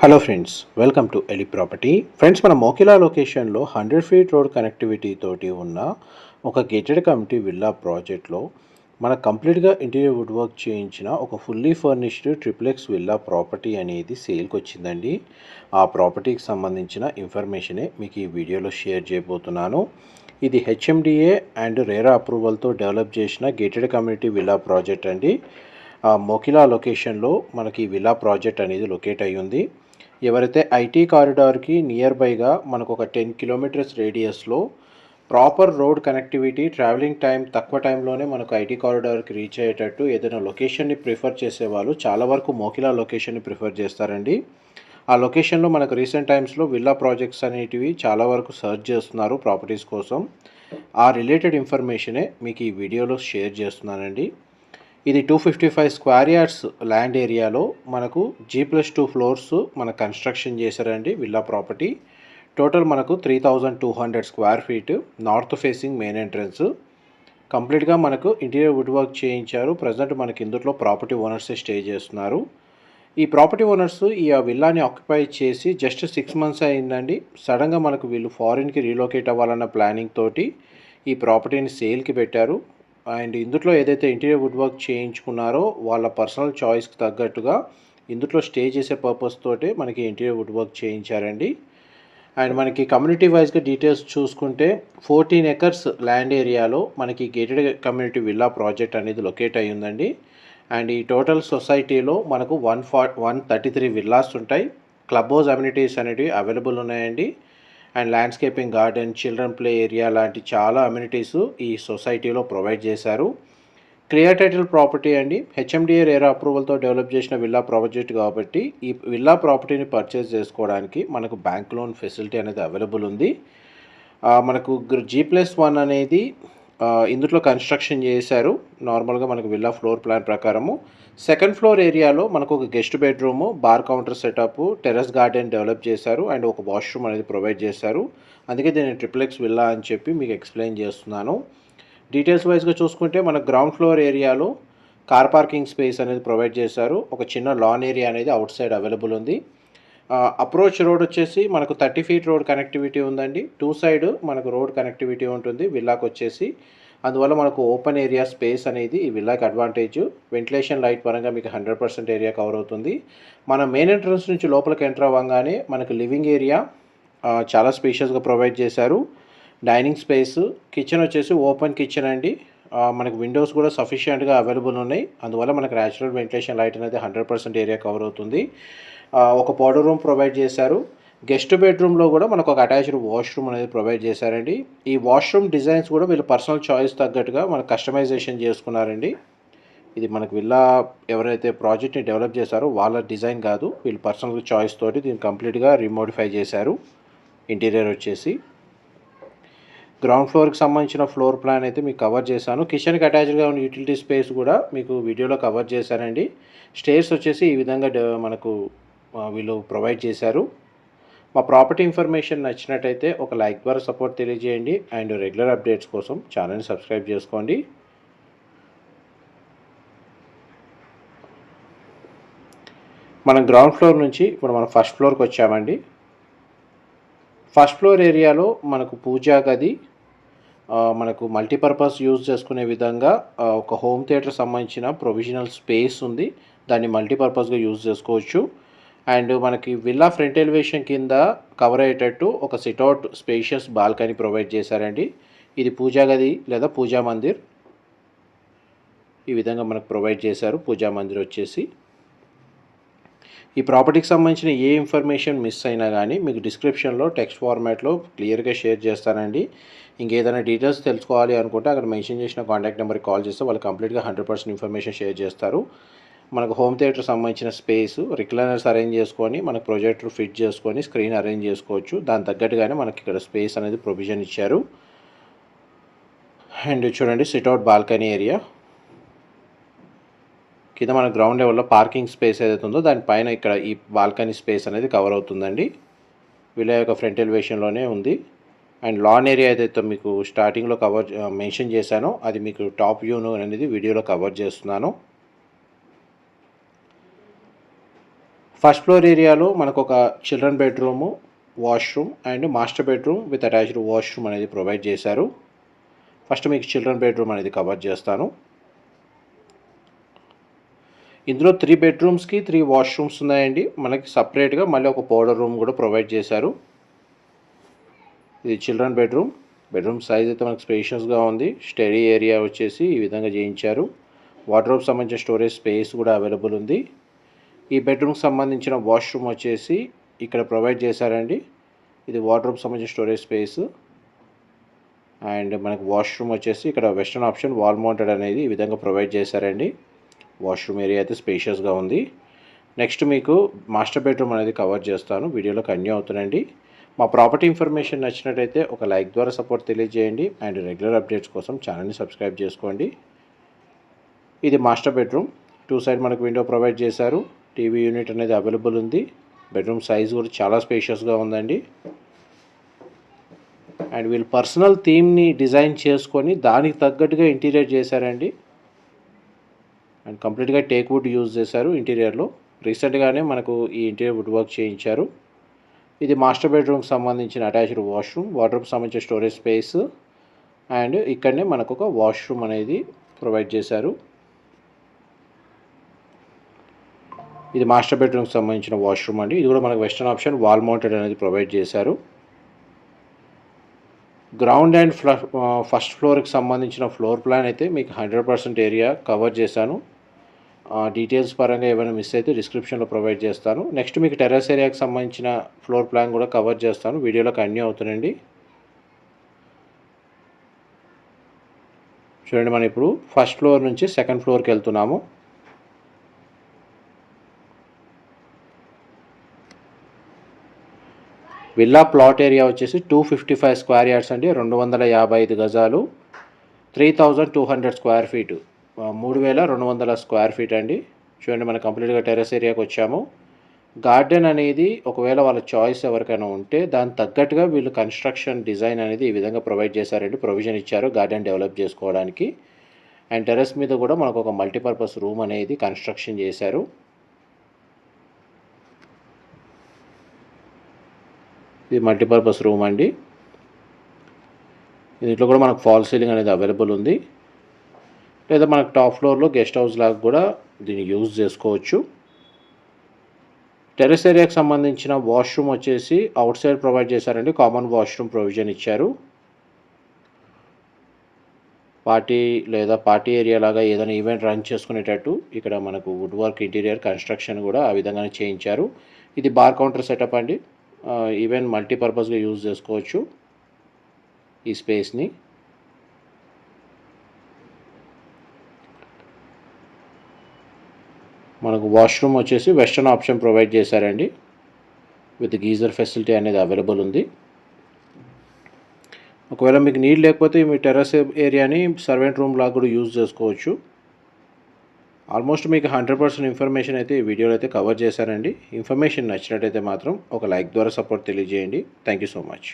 Hello friends welcome to ఎలి property friends మన మోకిలా లొకేషన్లో హండ్రెడ్ ఫీట్ రోడ్ కనెక్టివిటీ తోటి ఉన్న ఒక గేటెడ్ కమిటీ విల్లా ప్రాజెక్ట్లో మన కంప్లీట్గా ఇంటీరియర్ వుడ్ వర్క్ చేయించిన ఒక fully furnished triplex villa property అనేది సేల్కి వచ్చిందండి. ఆ ప్రాపర్టీకి సంబంధించిన ఇన్ఫర్మేషనే మీకు ఈ వీడియోలో షేర్ చేయబోతున్నాను. ఇది హెచ్ఎండిఏ అండ్ రేరా అప్రూవల్తో డెవలప్ చేసిన గేటెడ్ కమ్యూనిటీ విల్లా ప్రాజెక్ట్ అండి. ఆ మోకిలా లొకేషన్లో మనకి విల్లా ప్రాజెక్ట్ అనేది లొకేట్ అయ్యి ఉంది ఎవరైతే ఐటీ కారిడార్కి నియర్ బైగా మనకు ఒక ten kilometres రేడియస్లో proper road connectivity travelling time తక్కువ టైంలోనే మనకు ఐటీ కారిడార్కి రీచ్ అయ్యేటట్టు ఏదైనా లొకేషన్ని ప్రిఫర్ చేసేవాళ్ళు చాలా వరకు మోకిలా లొకేషన్ని ప్రిఫర్ చేస్తారండి. ఆ లొకేషన్లో మనకు రీసెంట్ టైమ్స్లో విల్లా ప్రాజెక్ట్స్ అనేటివి చాలా వరకు సర్చ్ చేస్తున్నారు ప్రాపర్టీస్ కోసం. ఆ రిలేటెడ్ ఇన్ఫర్మేషనే మీకు ఈ వీడియోలో షేర్ చేస్తున్నానండి. ఇది two fifty five square yards land ఏరియాలో మనకు జీ ప్లస్ టూ ఫ్లోర్స్ మన కన్స్ట్రక్షన్ చేశారండి విల్లా ప్రాపర్టీ టోటల్ మనకు three thousand two hundred square feet north facing main entrance కంప్లీట్గా మనకు ఇంటీరియర్ వుడ్ వర్క్ చేయించారు. ప్రజెంట్ మనకి ఇందులో ప్రాపర్టీ ఓనర్సే స్టే చేస్తున్నారు. ఈ ప్రాపర్టీ ఓనర్స్ ఈ ఆ విల్లాని ఆక్యుపై చేసి జస్ట్ సిక్స్ మంత్స్ అయిందండి. సడన్గా మనకు వీళ్ళు ఫారిన్కి రీలొకేట్ అవ్వాలన్న ప్లానింగ్ తోటి ఈ ప్రాపర్టీని సేల్కి పెట్టారు. అండ్ ఇందులో ఏదైతే ఇంటీరియర్ వుడ్ వర్క్ చేయించుకున్నారో వాళ్ళ పర్సనల్ చాయిస్కి తగ్గట్టుగా ఇందులో స్టే చేసే పర్పస్ తోటే మనకి ఇంటీరియర్ వుడ్ వర్క్ చేయించారండి. అండ్ మనకి కమ్యూనిటీ వైజ్గా డీటెయిల్స్ చూసుకుంటే ఫోర్టీన్ ఎకర్స్ ల్యాండ్ ఏరియాలో మనకి గేటెడ్ కమ్యూనిటీ విల్లా ప్రాజెక్ట్ అనేది లొకేట్ అయి ఉందండి. అండ్ ఈ టోటల్ సొసైటీలో మనకు one four one thirty three villas ఉంటాయి. క్లబ్ హౌస్ అమ్యూనిటీస్ అనేటివి అవైలబుల్ ఉన్నాయండి. And landscaping garden children play area లాంటి చాలా అమ్యూనిటీస్ ఈ సొసైటీలో ప్రొవైడ్ చేశారు. క్లియర్ టైటిల్ ప్రాపర్టీ అండి. హెచ్ఎండిఏ రేరా అప్రూవల్తో డెవలప్ చేసిన విల్లా ప్రాజెక్ట్ కాబట్టి ఈ విల్లా ప్రాపర్టీని పర్చేస్ చేసుకోవడానికి మనకు బ్యాంక్ లోన్ ఫెసిలిటీ అనేది అవైలబుల్ ఉంది. మనకు జీ ప్లస్ వన్ అనేది ఇందులో కన్స్ట్రక్షన్ చేశారు. నార్మల్గా మనకు విల్లా ఫ్లోర్ ప్లాన్ ప్రకారము. సెకండ్ ఫ్లోర్ ఏరియాలో మనకు ఒక guest bedroom bar counter setup terrace garden develop చేశారు. అండ్ ఒక వాష్రూమ్ అనేది ప్రొవైడ్ చేశారు. అందుకే దీన్ని ట్రిప్లెక్స్ విల్లా అని చెప్పి మీకు ఎక్స్ప్లెయిన్ చేస్తున్నాను. డీటెయిల్స్ వైజ్గా చూసుకుంటే మన గ్రౌండ్ ఫ్లోర్ ఏరియాలో కార్ పార్కింగ్ స్పేస్ అనేది ప్రొవైడ్ చేశారు. ఒక చిన్న లాన్ ఏరియా అనేది అవుట్ సైడ్ అవైలబుల్ ఉంది. అప్రోచ్ రోడ్ వచ్చేసి మనకు థర్టీ ఫీట్ రోడ్ కనెక్టివిటీ ఉందండి. టూ సైడ్ మనకు రోడ్ కనెక్టివిటీ ఉంటుంది. విల్లాకి వచ్చేసి. అందువల్ల మనకు ఓపెన్ ఏరియా స్పేస్ అనేది ఈ విల్లాకి అడ్వాంటేజ్ వెంటిలేషన్ లైట్ పరంగా మీకు హండ్రెడ్ పర్సెంట్ ఏరియా కవర్ అవుతుంది. మన మెయిన్ ఎంట్రన్స్ నుంచి లోపలికి ఎంటర్ అవ్వగానే మనకు లివింగ్ ఏరియా చాలా స్పేషియస్గా ప్రొవైడ్ చేశారు. డైనింగ్ స్పేస్ కిచెన్ వచ్చేసి ఓపెన్ కిచెన్ అండి. మనకు విండోస్ కూడా సఫిషియెంట్గా అవైలబుల్ ఉన్నాయి. అందువల్ల మనకు న్యాచురల్ వెంటిలేషన్ లైట్ అనేది హండ్రెడ్ పర్సెంట్ ఏరియా కవర్ అవుతుంది. ఒక పౌడర్ రూమ్ ప్రొవైడ్ చేశారు. గెస్ట్ బెడ్రూమ్లో కూడా మనకు ఒక అటాచ్డ్ వాష్రూమ్ అనేది ప్రొవైడ్ చేశారండి. ఈ వాష్రూమ్ డిజైన్స్ కూడా వీళ్ళు పర్సనల్ చాయిస్ తగ్గట్టుగా మనకు కస్టమైజేషన్ చేసుకున్నారండి. ఇది మనకు విల్లా ఎవరైతే ప్రాజెక్ట్ని డెవలప్ చేశారో వాళ్ళ డిజైన్ కాదు. వీళ్ళు పర్సనల్ చాయిస్ తోటి దీన్ని కంప్లీట్గా రీమోడిఫై చేశారు. ఇంటీరియర్ వచ్చేసి. గ్రౌండ్ ఫ్లోర్కి సంబంధించిన ఫ్లోర్ ప్లాన్ అయితే మీకు కవర్ చేశాను. కిచెన్కి అటాచ్డ్గా ఉన్న యూటిలిటీ స్పేస్ కూడా మీకు వీడియోలో కవర్ చేశారండి. స్టేర్స్ వచ్చేసి ఈ విధంగా డ- మనకు వీళ్ళు ప్రొవైడ్ చేశారు. మా ప్రాపర్టీ ఇన్ఫర్మేషన్ నచ్చినట్టయితే ఒక లైక్ ద్వారా సపోర్ట్ తెలియజేయండి. అండ్ రెగ్యులర్ అప్డేట్స్ కోసం ఛానల్ని సబ్స్క్రైబ్ చేసుకోండి. మనం గ్రౌండ్ ఫ్లోర్ నుంచి ఇప్పుడు మనం ఫస్ట్ ఫ్లోర్కి వచ్చామండి. ఫస్ట్ ఫ్లోర్ ఏరియాలో మనకు పూజా గది మనకు మల్టీపర్పస్ యూజ్ చేసుకునే విధంగా ఒక హోమ్ థియేటర్ సంబంధించిన ప్రొవిజనల్ స్పేస్ ఉంది. దాన్ని మల్టీపర్పస్గా యూజ్ చేసుకోవచ్చు. అండ్ మనకి విల్లా ఫ్రంట్ ఎలివేషన్ కింద కవర్ అయ్యేటట్టు ఒక సిట్అవుట్ స్పేషియస్ బాల్కనీ ప్రొవైడ్ చేశారండి. ఇది పూజా గది లేదా పూజా మందిర్. ఈ విధంగా మనకు ప్రొవైడ్ చేశారు. పూజా మందిర్ వచ్చేసి. ఈ ప్రాపర్టీకి సంబంధించిన ఏ ఇన్ఫర్మేషన్ మిస్ అయినా కానీ మీకు డిస్క్రిప్షన్లో టెక్స్ట్ ఫార్మాట్లో క్లియర్గా షేర్ చేస్తానండి. ఇంకేదైనా డీటెయిల్స్ తెలుసుకోవాలి అనుకుంటే అక్కడ మెన్షన్ చేసిన కాంటాక్ట్ నెంబర్కి కాల్ చేస్తే వాళ్ళు కంప్లీట్గా హండ్రెడ్ పర్సెంట్ ఇన్ఫర్మేషన్ షేర్ చేస్తారు. మనకు హోమ్ థియేటర్ సంబంధించిన స్పేస్ రిక్లైనర్స్ అరేంజ్ చేసుకొని మనకు ప్రొజెక్టర్ ఫిట్ చేసుకొని స్క్రీన్ అరేంజ్ చేసుకోవచ్చు. దాని తగ్గట్టుగానే మనకి ఇక్కడ స్పేస్ అనేది ప్రొవిజన్ ఇచ్చారు. అండ్ చూడండి సిట్అవుట్ బాల్కనీ ఏరియా. కింద మన గ్రౌండ్ లెవెల్లో పార్కింగ్ స్పేస్ ఏదైతే ఉందో దానిపైన ఇక్కడ ఈ బాల్కనీ స్పేస్ అనేది కవర్ అవుతుందండి. విలా యొక్క ఫ్రంట్ ఎలివేషన్లోనే ఉంది. అండ్ లాన్ ఏరియా ఏదైతే మీకు స్టార్టింగ్లో కవర్ మెన్షన్ చేశానో అది మీకు టాప్ వ్యూను అనేది వీడియోలో కవర్ చేస్తున్నాను. ఫస్ట్ ఫ్లోర్ ఏరియాలో మనకు ఒక children bedroom washroom and master bedroom with attached washroom అనేది ప్రొవైడ్ చేశారు. ఫస్ట్ మీకు చిల్డ్రన్ బెడ్రూమ్ అనేది కవర్ చేస్తాను. ఇందులో త్రీ బెడ్రూమ్స్కి త్రీ వాష్రూమ్స్ ఉన్నాయండి. మనకి సపరేట్గా మళ్ళీ ఒక పౌడర్ రూమ్ కూడా ప్రొవైడ్ చేశారు. ఇది చిల్డ్రన్ బెడ్రూమ్ బెడ్రూమ్ సైజ్ అయితే మనకు స్పేషియస్గా ఉంది. స్టడీ ఏరియా వచ్చేసి ఈ విధంగా చేయించారు. వార్డ్రోబ్ సంబంధించిన స్టోరేజ్ స్పేస్ కూడా అవైలబుల్ ఉంది. ఈ బెడ్రూమ్కి సంబంధించిన వాష్రూమ్ వచ్చేసి ఇక్కడ ప్రొవైడ్ చేశారండి. ఇది వార్డ్రోబ్ సంబంధించిన స్టోరేజ్ స్పేస్ అండ్ మనకు వాష్రూమ్ వచ్చేసి ఇక్కడ వెస్ట్రన్ ఆప్షన్ వాల్ మౌంటెడ్ అనేది ఈ విధంగా ప్రొవైడ్ చేశారండి. వాష్రూమ్ ఏరియా అయితే స్పేషియస్గా ఉంది. నెక్స్ట్ మీకు మాస్టర్ బెడ్రూమ్ అనేది కవర్ చేస్తాను. వీడియోలో కన్యూ అవుతుందండి మా ప్రాపర్టీ ఇన్ఫర్మేషన్ నచ్చినట్టయితే ఒక లైక్ ద్వారా సపోర్ట్ తెలియజేయండి. అండ్ రెగ్యులర్ అప్డేట్స్ కోసం ఛానల్ని సబ్స్క్రైబ్ చేసుకోండి. ఇది మాస్టర్ బెడ్రూమ్. టూ సైడ్ మనకు విండో ప్రొవైడ్ చేశారు. టీవీ యూనిట్ అనేది అవైలబుల్ ఉంది. బెడ్రూమ్ సైజ్ కూడా చాలా స్పేషియస్గా ఉందండి. అండ్ వీళ్ళు పర్సనల్ థీమ్ని డిజైన్ చేసుకొని దానికి తగ్గట్టుగా ఇంటీరియర్ చేశారండి. అండ్ కంప్లీట్గా టేక్ వుడ్ యూజ్ చేశారు ఇంటీరియర్లో. రీసెంట్గానే మనకు ఈ ఇంటీరియర్ వుడ్ వర్క్ చేయించారు. ఇది మాస్టర్ బెడ్రూమ్కి సంబంధించిన అటాచ్డ్ వాష్రూమ్ వాటర్ సంబంధించిన స్టోరేజ్ స్పేస్ అండ్ ఇక్కడనే మనకు ఒక వాష్రూమ్ అనేది ప్రొవైడ్ చేశారు. ఇది మాస్టర్ బెడ్రూమ్కి సంబంధించిన వాష్రూమ్ అండి. ఇది కూడా మనకు వెస్టర్న్ ఆప్షన్ వాల్ మౌంటెడ్ అనేది ప్రొవైడ్ చేశారు. గ్రౌండ్ అండ్ ఫ్ల ఫస్ట్ ఫ్లోర్కి సంబంధించిన ఫ్లోర్ ప్లాన్ అయితే మీకు హండ్రెడ్ పర్సెంట్ ఏరియా కవర్ చేశాను. డీటెయిల్స్ పరంగా ఏమైనా మిస్ అయితే డిస్క్రిప్షన్లో ప్రొవైడ్ చేస్తాను. నెక్స్ట్ మీకు టెర్రస్ ఏరియాకి సంబంధించిన ఫ్లోర్ ప్లాన్ కూడా కవర్ చేస్తాను. వీడియోలో కన్యూ అవుతుందండి. చూడండి మనం ఇప్పుడు ఫస్ట్ ఫ్లోర్ నుంచి సెకండ్ ఫ్లోర్కి వెళ్తున్నాము. విల్లా ప్లాట్ ఏరియా వచ్చేసి two fifty five square yards అండి రెండు వందల యాభై ఐదు గజాలు three thousand two hundred square feet మూడు వేల రెండు వందల స్క్వేర్ ఫీట్ అండి. చూడండి మనం కంప్లీట్గా టెర్రస్ ఏరియాకి వచ్చాము. గార్డెన్ అనేది ఒకవేళ వాళ్ళ చాయిస్ ఎవరికైనా ఉంటే దాని తగ్గట్టుగా వీళ్ళు కన్స్ట్రక్షన్ డిజైన్ అనేది ఈ విధంగా ప్రొవైడ్ చేశారండి. ప్రొవిజన్ ఇచ్చారు గార్డెన్ డెవలప్ చేసుకోవడానికి. అండ్ టెర్రస్ మీద కూడా మనకు ఒక మల్టీపర్పస్ రూమ్ అనేది కన్స్ట్రక్షన్ చేశారు. ఇది మల్టీపర్పస్ రూమ్ అండి. దీంట్లో కూడా మనకు ఫాల్ సీలింగ్ అనేది అవైలబుల్ ఉంది. లేదా మనకు టాప్ ఫ్లోర్లో గెస్ట్ హౌస్ లాగా కూడా దీన్ని యూజ్ చేసుకోవచ్చు. టెరెస్ ఏరియాకి సంబంధించిన వాష్రూమ్ వచ్చేసి అవుట్ సైడ్ ప్రొవైడ్ చేశారండి. కామన్ వాష్రూమ్ ప్రొవిజన్ ఇచ్చారు. పార్టీ లేదా పార్టీ ఏరియా లాగా ఏదైనా ఈవెంట్ రన్ చేసుకునేటట్టు ఇక్కడ మనకు వుడ్ వర్క్ ఇంటీరియర్ కన్స్ట్రక్షన్ కూడా ఆ విధంగానే చేయించారు. ఇది బార్ కౌంటర్ సెటప్ అండి. ఈవెన్ మల్టీపర్పస్గా యూజ్ చేసుకోవచ్చు ఈ స్పేస్ని మనకు వాష్రూమ్ వచ్చేసి వెస్టర్న్ ఆప్షన్ ప్రొవైడ్ చేశారండి. విత్ గీజర్ ఫెసిలిటీ అనేది అవైలబుల్ ఉంది. ఒకవేళ మీకు నీళ్ళు లేకపోతే మీ టెర్రస్ ఏరియాని సర్వెంట్ రూమ్ లాగా కూడా యూజ్ చేసుకోవచ్చు. ఆల్మోస్ట్ మీకు హండ్రెడ్ పర్సెంట్ ఇన్ఫర్మేషన్ అయితే ఈ వీడియోలో అయితే కవర్ చేశారండి. ఇన్ఫర్మేషన్ నచ్చినట్టయితే మాత్రం ఒక లైక్ ద్వారా సపోర్ట్ తెలియజేయండి. Thank you so much.